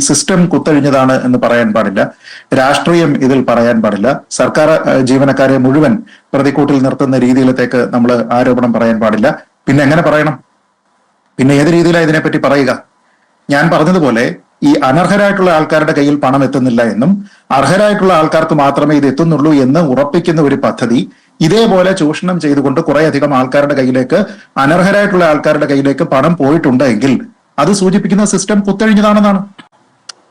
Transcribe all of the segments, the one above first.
System കുത്തഴിഞ്ഞതാണ് എന്ന് പറയാൻ പാടില്ല. രാഷ്ട്രീയം ഇതിൽ പറയാൻ പാടില്ല. സർക്കാർ ജീവനക്കാരെ മുഴുവൻ പ്രതിക്കൂട്ടിൽ നിർത്തുന്ന രീതിയിലത്തേക്ക് നമ്മൾ ആരോപണം പറയാൻ പാടില്ല. പിന്നെ എങ്ങനെ പറയണം? പിന്നെ ഏത് രീതിയിലാണ് ഇതിനെപ്പറ്റി പറയുക? ഞാൻ പറഞ്ഞതുപോലെ ഈ അനർഹരായിട്ടുള്ള ആൾക്കാരുടെ കയ്യിൽ പണം എത്തുന്നില്ല എന്നും അർഹരായിട്ടുള്ള ആൾക്കാർക്ക് മാത്രമേ ഇത് എത്തുന്നുള്ളൂ എന്ന് ഉറപ്പിക്കുന്ന ഒരു പദ്ധതി ഇതേപോലെ ചൂഷണം ചെയ്തുകൊണ്ട് കുറെ കുറേയധികം ആൾക്കാരുടെ കയ്യിലേക്ക് അനർഹരായിട്ടുള്ള ആൾക്കാരുടെ കയ്യിലേക്ക് പണം പോയിട്ടുണ്ടെങ്കിൽ അത് സൂചിപ്പിക്കുന്ന സിസ്റ്റം കുത്തഴിഞ്ഞതാണെന്നാണ്.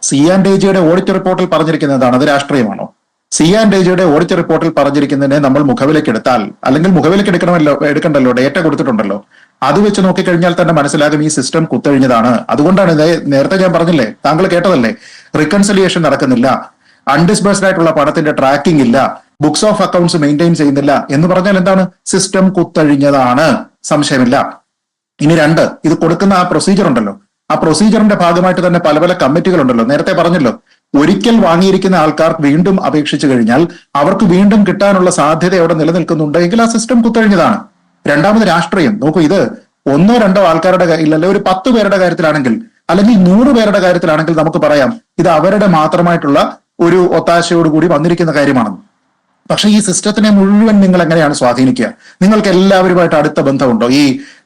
സി ആൻഡ് ജിയുടെ ഓഡിറ്റ് റിപ്പോർട്ടിൽ പറഞ്ഞിരിക്കുന്നതാണ് അത് രാഷ്ട്രീയമാണോ? സി ആൻഡ് ജിയുടെ ഓഡിറ്റ് റിപ്പോർട്ടിൽ പറഞ്ഞിരിക്കുന്നതിനെ നമ്മൾ മുഖവിലേക്ക് എടുത്താൽ അല്ലെങ്കിൽ മുഖവിലേക്ക് എടുക്കണമല്ലോ എടുക്കണ്ടല്ലോ ഡേറ്റ കൊടുത്തിട്ടുണ്ടല്ലോ അത് വെച്ച് നോക്കിക്കഴിഞ്ഞാൽ തന്നെ മനസ്സിലാകും ഈ സിസ്റ്റം കുത്തഴിഞ്ഞതാണ്. അതുകൊണ്ടാണ് നേരത്തെ ഞാൻ പറഞ്ഞില്ലേ താങ്കൾ കേട്ടതല്ലേ റിക്കൺസിലിയേഷൻ നടക്കുന്നില്ല അൺഡിസ്ബേഴ്സ്ഡ് ആയിട്ടുള്ള പണത്തിന്റെ ട്രാക്കിംഗ് ഇല്ല ബുക്സ് ഓഫ് അക്കൗണ്ട്സ് മെയിന്റെയിൻ ചെയ്യുന്നില്ല എന്ന് പറഞ്ഞാൽ എന്താണ്? സിസ്റ്റം കുത്തഴിഞ്ഞതാണ്. സംശയമില്ല. ഇനി രണ്ട് ഇത് കൊടുക്കുന്ന ആ പ്രൊസീജിയർ ഉണ്ടല്ലോ. ആ പ്രൊസീജിയറിന്റെ ഭാഗമായിട്ട് തന്നെ പല പല കമ്മിറ്റികൾ ഉണ്ടല്ലോ. നേരത്തെ പറഞ്ഞല്ലോ ഒരിക്കൽ വാങ്ങിയിരിക്കുന്ന ആൾക്കാർ വീണ്ടും അപേക്ഷിച്ചു കഴിഞ്ഞാൽ അവർക്ക് വീണ്ടും കിട്ടാനുള്ള സാധ്യത അവിടെ നിലനിൽക്കുന്നുണ്ടെങ്കിൽ ആ സിസ്റ്റം കുത്തഴിഞ്ഞതാണ്. രണ്ടാമത് രാഷ്ട്രീയം. നോക്കൂ ഇത് ഒന്നോ രണ്ടോ ആൾക്കാരുടെ കയ്യിൽ അല്ലെങ്കിൽ ഒരു പത്ത് പേരുടെ കാര്യത്തിലാണെങ്കിൽ അല്ലെങ്കിൽ നൂറ് പേരുടെ കാര്യത്തിലാണെങ്കിൽ നമുക്ക് പറയാം ഇത് അവരുടെ മാത്രമായിട്ടുള്ള ഒരു ഒത്താശയോടുകൂടി വന്നിരിക്കുന്ന കാര്യമാണെന്ന്. പക്ഷെ ഈ സിസ്റ്റത്തിനെ മുഴുവൻ നിങ്ങൾ എങ്ങനെയാണ് സ്വാധീനിക്കുക? നിങ്ങൾക്ക് എല്ലാവരുമായിട്ട് അടുത്ത ബന്ധമുണ്ടോ? ഈ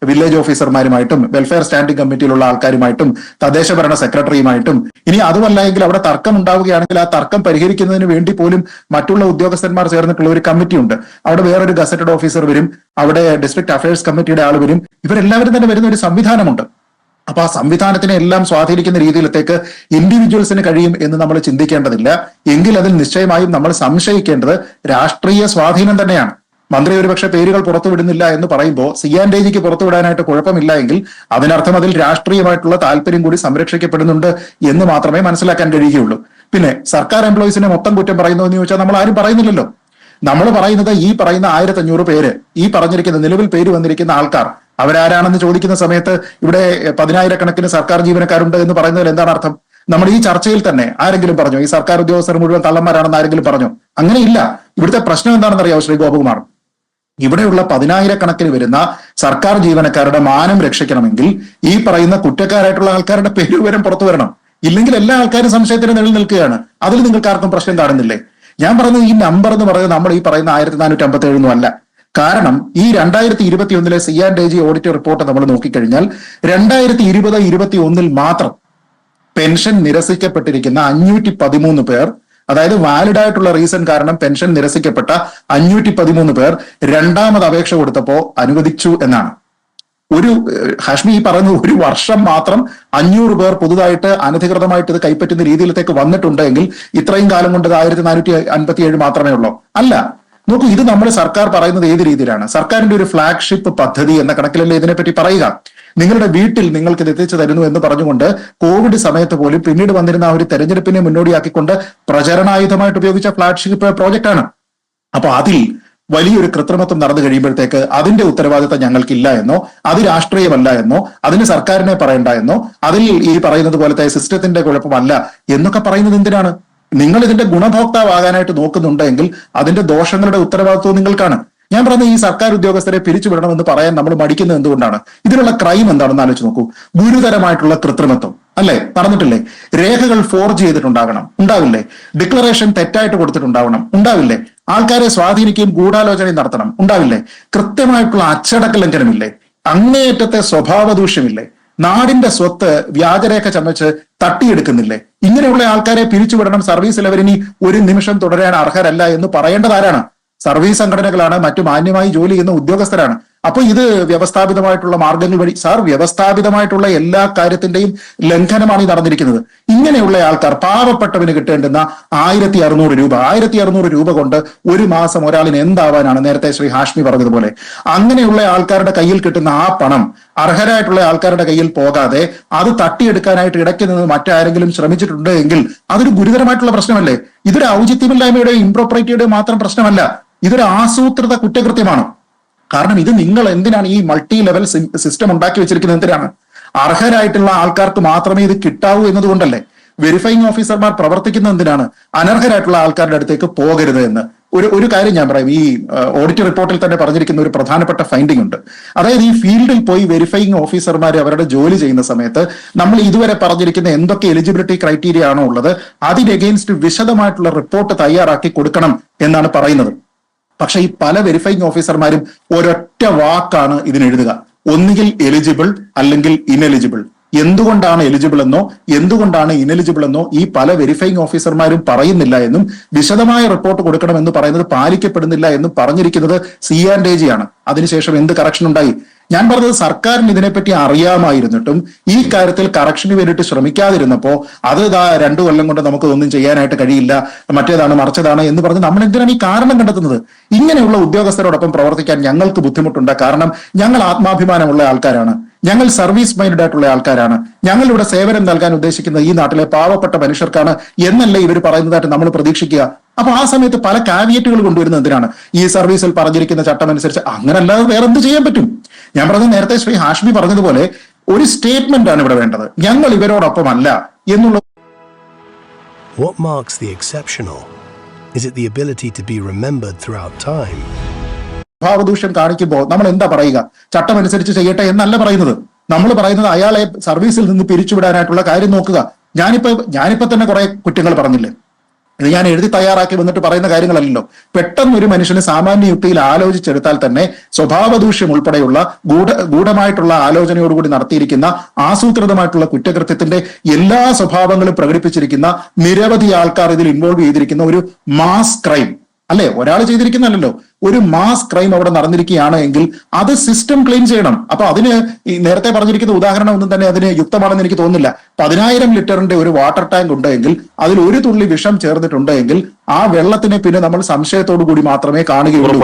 വില്ലേജ് ഓഫീസർമാരുമായിട്ടും വെൽഫെയർ സ്റ്റാൻഡിംഗ് കമ്മിറ്റിയിലുള്ള ആൾക്കാരുമായിട്ടും തദ്ദേശ ഭരണ സെക്രട്ടറിയുമായിട്ടും ഇനി അതുമല്ല എങ്കിൽ അവിടെ തർക്കം ഉണ്ടാവുകയാണെങ്കിൽ ആ തർക്കം പരിഹരിക്കുന്നതിന് വേണ്ടി പോലും മറ്റുള്ള ഉദ്യോഗസ്ഥന്മാർ ചേർന്നിട്ടുള്ള ഒരു കമ്മിറ്റി ഉണ്ട്. അവിടെ വേറൊരു ഗസറ്റഡ് ഓഫീസർ വരും. അവിടെ ഡിസ്ട്രിക്ട് അഫയേഴ്സ് കമ്മിറ്റിയുടെ ആൾ വരും. ഇവരെല്ലാവരും തന്നെ വരുന്ന ഒരു സംവിധാനമുണ്ട്. അപ്പൊ ആ സംവിധാനത്തിനെ എല്ലാം സ്വാധീനിക്കുന്ന രീതിയിലത്തേക്ക് ഇൻഡിവിജ്വൽസിന് കഴിയും എന്ന് നമ്മൾ ചിന്തിക്കേണ്ടതില്ല. എങ്കിൽ അതിൽ നിശ്ചയമായും നമ്മൾ സംശയിക്കേണ്ടത് രാഷ്ട്രീയ സ്വാധീനം തന്നെയാണ്. മന്ത്രി ഒരുപക്ഷെ പേരുകൾ പുറത്തുവിടുന്നില്ല എന്ന് പറയുമ്പോൾ സി ആൻഡ് ജിക്ക് പുറത്തുവിടാനായിട്ട് കുഴപ്പമില്ല എങ്കിൽ അതിനർത്ഥം അതിൽ രാഷ്ട്രീയമായിട്ടുള്ള താല്പര്യം കൂടി സംരക്ഷിക്കപ്പെടുന്നുണ്ട് എന്ന് മാത്രമേ മനസ്സിലാക്കാൻ കഴിയുകയുള്ളൂ. പിന്നെ സർക്കാർ എംപ്ലോയീസിനെ മൊത്തം കുറ്റം പറയുന്നു എന്ന് ചോദിച്ചാൽ നമ്മൾ ആരും പറയുന്നില്ലല്ലോ. നമ്മൾ പറയുന്നത് ഈ പറയുന്ന ആയിരത്തി അഞ്ഞൂറ് പേര് ഈ പറഞ്ഞിരിക്കുന്ന നിലവിൽ പേര് വന്നിരിക്കുന്ന ആൾക്കാർ അവരാരാണെന്ന് ചോദിക്കുന്ന സമയത്ത് ഇവിടെ പതിനായിരക്കണക്കിന് സർക്കാർ ജീവനക്കാരുണ്ട് എന്ന് പറയുന്നതിൽ എന്താണ് അർത്ഥം? നമ്മൾ ഈ ചർച്ചയിൽ തന്നെ ആരെങ്കിലും പറഞ്ഞു? ഈ സർക്കാർ ഉദ്യോഗസ്ഥർ മുഴുവൻ കള്ളന്മാരാണെന്ന് ആരെങ്കിലും പറഞ്ഞു? അങ്ങനെയില്ല ഇവിടുത്തെ പ്രശ്നം എന്താണെന്ന് അറിയാമോ ശ്രീ ഗോപകുമാർ? ഇവിടെയുള്ള പതിനായിരക്കണക്കിന് വരുന്ന സർക്കാർ ജീവനക്കാരുടെ മാനം രക്ഷിക്കണമെങ്കിൽ ഈ പറയുന്ന കുറ്റക്കാരായിട്ടുള്ള ആൾക്കാരുടെ പേര് വിവരം പുറത്തു വരണം. ഇല്ലെങ്കിൽ എല്ലാ ആൾക്കാരും സംശയത്തിന് നിഴൽ നിൽക്കുകയാണ്. അതിൽ നിങ്ങൾക്ക് ആർക്കും പ്രശ്നം കാണുന്നില്ലേ? ഞാൻ പറഞ്ഞത് ഈ നമ്പർ എന്ന് പറയുന്നത് നമ്മൾ ഈ പറയുന്ന ആയിരത്തി നാനൂറ്റി അമ്പത്തി ഏഴൊന്നും അല്ല. കാരണം ഈ രണ്ടായിരത്തി ഇരുപത്തി ഒന്നിലെ C and G audit report നമ്മൾ നോക്കിക്കഴിഞ്ഞാൽ രണ്ടായിരത്തി ഇരുപത് ഇരുപത്തി ഒന്നിൽ മാത്രം പെൻഷൻ നിരസിക്കപ്പെട്ടിരിക്കുന്ന അഞ്ഞൂറ്റി പതിമൂന്ന് പേർ അതായത് വാലിഡ് ആയിട്ടുള്ള റീസൺ കാരണം പെൻഷൻ നിരസിക്കപ്പെട്ട അഞ്ഞൂറ്റി പതിമൂന്ന് പേർ രണ്ടാമത് അപേക്ഷ കൊടുത്തപ്പോ അനുവദിച്ചു എന്നാണ്. ഒരു ഹാഷ്മി ഈ പറഞ്ഞു ഒരു വർഷം മാത്രം അഞ്ഞൂറ് പേർ പുതുതായിട്ട് അനധികൃതമായിട്ട് ഇത് കൈപ്പറ്റുന്ന രീതിയിലത്തേക്ക് വന്നിട്ടുണ്ട് എങ്കിൽ ഇത്രയും കാലം കൊണ്ട് ആയിരത്തി നാനൂറ്റി അൻപത്തി ഏഴ് മാത്രമേ ഉള്ളൂ. അല്ല നോക്കൂ ഇത് നമ്മൾ സർക്കാർ പറയുന്നത് ഏത് രീതിയിലാണ്? സർക്കാരിന്റെ ഒരു ഫ്ലാഗ്ഷിപ്പ് പദ്ധതി എന്ന കണക്കിലല്ലേ ഇതിനെപ്പറ്റി പറയുക? നിങ്ങളുടെ വീട്ടിൽ നിങ്ങൾക്ക് ഇത് എത്തിച്ചു തരുന്നു എന്ന് പറഞ്ഞുകൊണ്ട് കോവിഡ് സമയത്ത് പോലും പിന്നീട് വന്നിരുന്ന ആ ഒരു തെരഞ്ഞെടുപ്പിനെ മുന്നോടിയാക്കിക്കൊണ്ട് പ്രചരണായുധമായിട്ട് ഉപയോഗിച്ച ഫ്ലാഗ്ഷിപ്പ് പ്രോജക്റ്റ് ആണ്. അപ്പൊ അതിൽ വലിയൊരു കൃത്രിമത്വം നടന്നു കഴിയുമ്പോഴത്തേക്ക് അതിന്റെ ഉത്തരവാദിത്തം ഞങ്ങൾക്കില്ല എന്നോ അത് രാഷ്ട്രീയമല്ല എന്നോ അതിന് സർക്കാരിനെ പറയണ്ട എന്നോ അതിൽ ഈ പറയുന്നത് പോലത്തെ സിസ്റ്റത്തിന്റെ കുഴപ്പമല്ല എന്നൊക്കെ പറയുന്നത് എന്തിനാണ്? നിങ്ങൾ ഇതിന്റെ ഗുണഭോക്താവാകാനായിട്ട് നോക്കുന്നുണ്ടെങ്കിൽ അതിന്റെ ദോഷങ്ങളുടെ ഉത്തരവാദിത്വം നിങ്ങൾക്കാണ്. ഞാൻ പറഞ്ഞ ഈ സർക്കാർ ഉദ്യോഗസ്ഥരെ പിരിച്ചുവിടണമെന്ന് പറയാൻ നമ്മൾ മടിക്കുന്നത് എന്തുകൊണ്ടാണ്? ഇതിനുള്ള ക്രൈം എന്താണെന്ന് ആലോചിച്ച് നോക്കൂ. ഗുരുതരമായിട്ടുള്ള കൃത്രിമത്വം. അല്ലെ? പറഞ്ഞിട്ടില്ലേ? രേഖകൾ ഫോർജ് ചെയ്തിട്ടുണ്ടാകണം. ഉണ്ടാവില്ലേ? ഡിക്ലറേഷൻ തെറ്റായിട്ട് കൊടുത്തിട്ടുണ്ടാവണം. ഉണ്ടാവില്ലേ? ആൾക്കാരെ സ്വാധീനിക്കുകയും ഗൂഢാലോചനയും നടത്തണം. ഉണ്ടാവില്ലേ? കൃത്യമായിട്ടുള്ള അച്ചടക്ക ലംഘനമില്ലേ? അങ്ങേയറ്റത്തെ സ്വഭാവ ദൂഷ്യമില്ലേ നാടിന്റെ സ്വത്ത് വ്യാജരേഖ ചമച്ച് തട്ടിയെടുക്കുന്നില്ലേ? ഇങ്ങനെയുള്ള ആൾക്കാരെ പിരിച്ചുവിടണം. സർവീസ് അവരിനി ഒരു നിമിഷം തുടരാൻ അർഹരല്ല എന്ന് പറയേണ്ടതാരാണ്? സർവീസ് സംഘടനകളാണ് മറ്റു മാന്യമായി ജോലി ചെയ്യുന്ന ഉദ്യോഗസ്ഥരാണ്. അപ്പൊ ഇത് വ്യവസ്ഥാപിതമായിട്ടുള്ള മാർഗങ്ങൾ വഴി സാർ വ്യവസ്ഥാപിതമായിട്ടുള്ള എല്ലാ കാര്യത്തിന്റെയും ലംഘനമാണ് ഈ നടന്നിരിക്കുന്നത്. ഇങ്ങനെയുള്ള ആൾക്കാർ പാവപ്പെട്ടവന് കിട്ടേണ്ടുന്ന ആയിരത്തി അറുന്നൂറ് രൂപ ആയിരത്തി അറുന്നൂറ് രൂപ കൊണ്ട് ഒരു മാസം ഒരാളിന് എന്താവാനാണ് നേരത്തെ ശ്രീ ഹാഷ്മി പറഞ്ഞതുപോലെ. അങ്ങനെയുള്ള ആൾക്കാരുടെ കയ്യിൽ കിട്ടുന്ന ആ പണം അർഹരായിട്ടുള്ള ആൾക്കാരുടെ കയ്യിൽ പോകാതെ അത് തട്ടിയെടുക്കാനായിട്ട് ഇടയ്ക്ക് നിന്ന് മറ്റാരെങ്കിലും ശ്രമിച്ചിട്ടുണ്ട് എങ്കിൽ അതൊരു ഗുരുതരമായിട്ടുള്ള പ്രശ്നമല്ലേ? ഇതൊരു ഔചിത്യമില്ലായ്മയുടെ ഇംപ്രോപ്പറേറ്റിയുടെ മാത്രം പ്രശ്നമല്ല. ഇതൊരു ആസൂത്രിത കുറ്റകൃത്യമാണ്. കാരണം ഇത് നിങ്ങൾ എന്തിനാണ് ഈ മൾട്ടി ലെവൽ സിസ്റ്റം ഉണ്ടാക്കി വെച്ചിരിക്കുന്നത് എന്തിനാണ്? അർഹരായിട്ടുള്ള ആൾക്കാർക്ക് മാത്രമേ ഇത് കിട്ടാവൂ എന്നതുകൊണ്ടല്ലേ വെരിഫൈങ് ഓഫീസർമാർ പ്രവർത്തിക്കുന്ന എന്തിനാണ്? അനർഹരായിട്ടുള്ള ആൾക്കാരുടെ അടുത്തേക്ക് പോകരുത് എന്ന്. ഒരു ഒരു കാര്യം ഞാൻ പറയാം. ഈ ഓഡിറ്റ് റിപ്പോർട്ടിൽ തന്നെ പറഞ്ഞിരിക്കുന്ന ഒരു പ്രധാനപ്പെട്ട ഫൈൻഡിംഗ് ഉണ്ട്. അതായത് ഈ ഫീൽഡിൽ പോയി വെരിഫൈങ് ഓഫീസർമാർ അവരുടെ ജോലി ചെയ്യുന്ന സമയത്ത് നമ്മൾ ഇതുവരെ പറഞ്ഞിരിക്കുന്ന എന്തൊക്കെ എലിജിബിലിറ്റി ക്രൈറ്റീരിയ ആണോ ഉള്ളത് അതിന് എഗെയിൻസ്റ്റ് വിശദമായിട്ടുള്ള റിപ്പോർട്ട് തയ്യാറാക്കി കൊടുക്കണം എന്നാണ് പറയുന്നത്. പക്ഷെ ഈ പല വെരിഫൈങ് ഓഫീസർമാരും ഒരൊറ്റ വാക്കാണ് ഇതിന് എഴുതുക ഒന്നുകിൽ എലിജിബിൾ അല്ലെങ്കിൽ ഇനെലിജിബിൾ എന്തുകൊണ്ടാണ് എലിജിബിൾ എന്നോ എന്തുകൊണ്ടാണ് ഇനെലിജിബിൾ എന്നോ ഈ പല വെരിഫൈങ് ഓഫീസർമാരും പറയുന്നില്ല എന്നും വിശദമായ റിപ്പോർട്ട് കൊടുക്കണമെന്ന് പറയുന്നത് പാലിക്കപ്പെടുന്നില്ല എന്നും പറഞ്ഞിരിക്കുന്നത് സി ആൻഡ് എ ജി ആണ്. അതിനുശേഷം എന്ത് കറക്ഷൻ ഉണ്ടായി? ഞാൻ പറഞ്ഞത് സർക്കാരിന് ഇതിനെപ്പറ്റി അറിയാമായിരുന്നിട്ടും ഈ കാര്യത്തിൽ കറക്ഷന് വേണ്ടിയിട്ട് ശ്രമിക്കാതിരുന്നപ്പോ അത് ഇതാ രണ്ടു കൊല്ലം കൊണ്ട് നമുക്ക് ഒന്നും ചെയ്യാനായിട്ട് കഴിയില്ല മറ്റേതാണ് മറിച്ചതാണ് എന്ന് പറഞ്ഞ് നമ്മൾ എന്തിനാണ് ഈ കാരണം കണ്ടെത്തുന്നത്? ഇങ്ങനെയുള്ള ഉദ്യോഗസ്ഥരോടൊപ്പം പ്രവർത്തിക്കാൻ ഞങ്ങൾക്ക് ബുദ്ധിമുട്ടുണ്ട്. കാരണം ഞങ്ങൾ ആത്മാഭിമാനമുള്ള ആൾക്കാരാണ്. ഞങ്ങൾ സർവീസ് മൈൻഡ് ആയിട്ടുള്ള ആൾക്കാരാണ്. ഞങ്ങൾ ഇവിടെ സേവനം നൽകാൻ ഉദ്ദേശിക്കുന്ന ഈ നാട്ടിലെ പാവപ്പെട്ട മനുഷ്യർക്കാണ് എന്നല്ലേ ഇവർ പറയുന്നതായിട്ട് നമ്മൾ പ്രതീക്ഷിക്കുക. അപ്പൊ ആ സമയത്ത് പല കാവിയറ്റുകൾ കൊണ്ടുവരുന്ന എന്തിനാണ്? ഈ സർവീസിൽ പറഞ്ഞിരിക്കുന്ന ചട്ടം അനുസരിച്ച് അങ്ങനല്ലാതെ വേറെ എന്ത് ചെയ്യാൻ പറ്റും? ഞാൻ പറഞ്ഞത് നേരത്തെ ശ്രീ ഹാഷ്മി പറഞ്ഞതുപോലെ ഒരു സ്റ്റേറ്റ്മെന്റ് ആണ് ഇവിടെ വേണ്ടത്. ഞങ്ങൾ ഇവരോടൊപ്പമല്ല എന്നുള്ള What marks the exceptional? Is it the ability to be remembered throughout time? ഭാവദൂഷ്യം കാണിക്കുമ്പോൾ നമ്മൾ എന്താ പറയുക? ചട്ടമനുസരിച്ച് ചെയ്യട്ടെ എന്നല്ല പറയുന്നത്. നമ്മൾ പറയുന്നത് അയാളെ സർവീസിൽ നിന്ന് പിരിച്ചുവിടാനായിട്ടുള്ള കാര്യം നോക്കുക. ഞാനിപ്പോ ഞാനിപ്പോ തന്നെ കുറെ കുറ്റങ്ങൾ പറഞ്ഞില്ലേ? ഇത് ഞാൻ എഴുതി തയ്യാറാക്കി വന്നിട്ട് പറയുന്ന കാര്യങ്ങളല്ലല്ലോ. പെട്ടെന്ന് ഒരു മനുഷ്യന് സാമാന്യ യുക്തിയിൽ ആലോചിച്ചെടുത്താൽ തന്നെ സ്വഭാവദൂഷ്യം ഉൾപ്പെടെയുള്ള ഗൂഢ ഗൂഢമായിട്ടുള്ള ആലോചനയോടുകൂടി നടത്തിയിരിക്കുന്ന ആസൂത്രിതമായിട്ടുള്ള കുറ്റകൃത്യത്തിന്റെ എല്ലാ സ്വഭാവങ്ങളും പ്രകടിപ്പിച്ചിരിക്കുന്ന നിരവധി ആൾക്കാർ ഇതിൽ ഇൻവോൾവ് ചെയ്തിരിക്കുന്ന ഒരു മാസ് ക്രൈം അല്ലെ? ഒരാൾ ചെയ്തിരിക്കുന്നല്ലോ ഒരു മാസ് ക്രൈം അവിടെ നടന്നിരിക്കുകയാണ് എങ്കിൽ അത് സിസ്റ്റം ക്ലീൻ ചെയ്യണം. അപ്പൊ അതിന് ഈ നേരത്തെ പറഞ്ഞിരിക്കുന്ന ഉദാഹരണം ഒന്നും തന്നെ അതിന് യുക്തമാണെന്ന് എനിക്ക് തോന്നുന്നില്ല. പതിനായിരം ലിറ്ററിന്റെ ഒരു വാട്ടർ ടാങ്ക് ഉണ്ട് എങ്കിൽ അതിൽ ഒരു തുള്ളി വിഷം ചേർന്നിട്ടുണ്ട് എങ്കിൽ ആ വെള്ളത്തിനെ പിന്നെ നമ്മൾ സംശയത്തോടു കൂടി മാത്രമേ കാണുകയുള്ളൂ.